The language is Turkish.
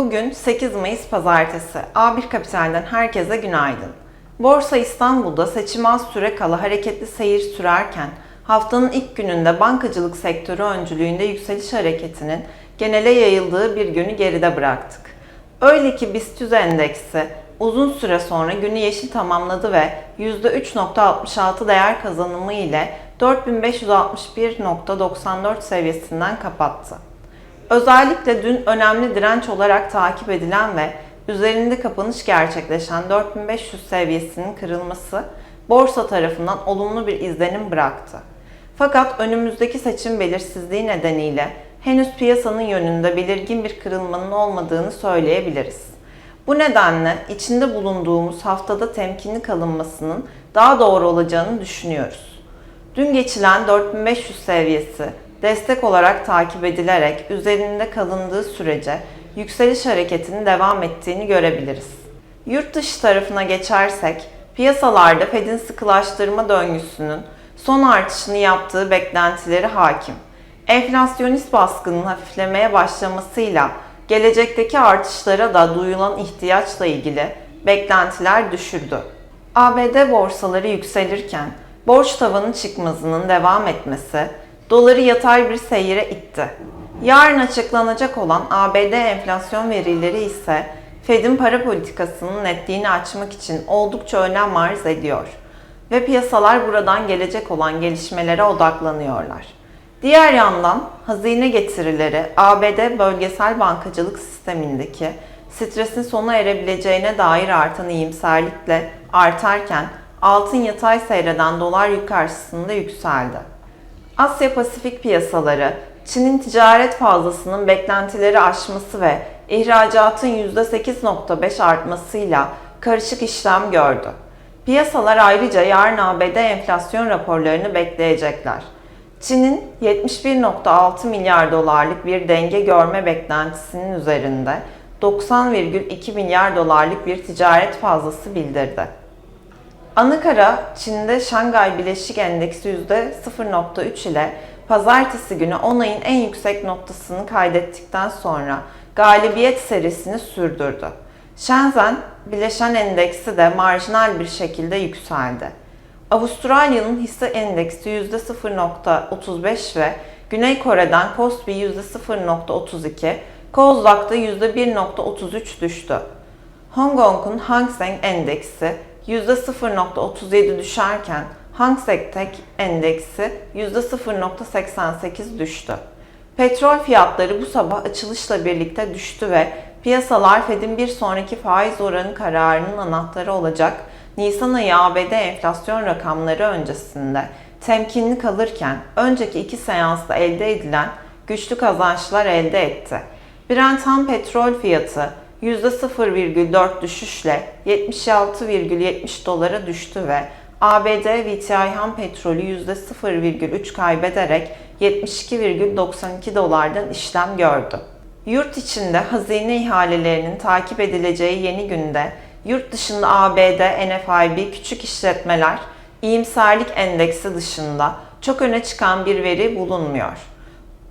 Bugün 8 Mayıs Pazartesi. A1 Kapital'den herkese günaydın. Borsa İstanbul'da seçim az süre kala hareketli seyir sürerken haftanın ilk gününde bankacılık sektörü öncülüğünde yükseliş hareketinin genele yayıldığı bir günü geride bıraktık. Öyle ki BIST endeksi uzun süre sonra günü yeşil tamamladı ve %3.66 değer kazanımı ile 4561.94 seviyesinden kapattı. Özellikle dün önemli direnç olarak takip edilen ve üzerinde kapanış gerçekleşen 4500 seviyesinin kırılması borsa tarafından olumlu bir izlenim bıraktı. Fakat önümüzdeki seçim belirsizliği nedeniyle henüz piyasanın yönünde belirgin bir kırılmanın olmadığını söyleyebiliriz. Bu nedenle içinde bulunduğumuz haftada temkinli kalınmasının daha doğru olacağını düşünüyoruz. Dün geçilen 4500 seviyesi destek olarak takip edilerek üzerinde kalındığı sürece yükseliş hareketinin devam ettiğini görebiliriz. Yurt dışı tarafına geçersek, piyasalarda Fed'in sıkılaştırma döngüsünün son artışını yaptığı beklentileri hakim. Enflasyonist baskının hafiflemeye başlamasıyla gelecekteki artışlara da duyulan ihtiyaçla ilgili beklentiler düşürdü. ABD borsaları yükselirken borç tavanı çıkmazının devam etmesi doları yatay bir seyire itti. Yarın açıklanacak olan ABD enflasyon verileri ise Fed'in para politikasının netliğini açmak için oldukça önem arz ediyor ve piyasalar buradan gelecek olan gelişmelere odaklanıyorlar. Diğer yandan hazine getirileri ABD bölgesel bankacılık sistemindeki stresin sona erebileceğine dair artan iyimserlikle artarken altın yatay seyreden dolar yukarısında yükseldi. Asya Pasifik piyasaları Çin'in ticaret fazlasının beklentileri aşması ve ihracatın %8.5 artmasıyla karışık işlem gördü. Piyasalar ayrıca yarın ABD enflasyon raporlarını bekleyecekler. Çin'in 71.6 milyar dolarlık bir denge görme beklentisinin üzerinde 90,2 milyar dolarlık bir ticaret fazlası bildirdi. Anakara, Çin'de Şangay Bileşik Endeksi %0.3 ile pazartesi günü 10 ayın en yüksek noktasını kaydettikten sonra galibiyet serisini sürdürdü. Shenzhen Bileşen Endeksi de marjinal bir şekilde yükseldi. Avustralya'nın hisse endeksi %0.35 ve Güney Kore'den Kospi %0.32, Kozlak'ta %1.33 düştü. Hong Kong'un Hang Seng Endeksi %0.37 düşerken Hang Seng Tek Endeksi %0.88 düştü. Petrol fiyatları bu sabah açılışla birlikte düştü ve piyasalar Fed'in bir sonraki faiz oranı kararının anahtarı olacak Nisan ayı ABD enflasyon rakamları öncesinde temkinli kalırken önceki iki seansta elde edilen güçlü kazançlar elde etti. Brent ham petrol fiyatı %0,4 düşüşle 76,70 dolara düştü ve ABD WTI ham petrolü %0,3 kaybederek 72,92 dolardan işlem gördü. Yurt içinde hazine ihalelerinin takip edileceği yeni günde yurt dışında ABD, NFIB, küçük işletmeler, iyimserlik endeksi dışında çok öne çıkan bir veri bulunmuyor.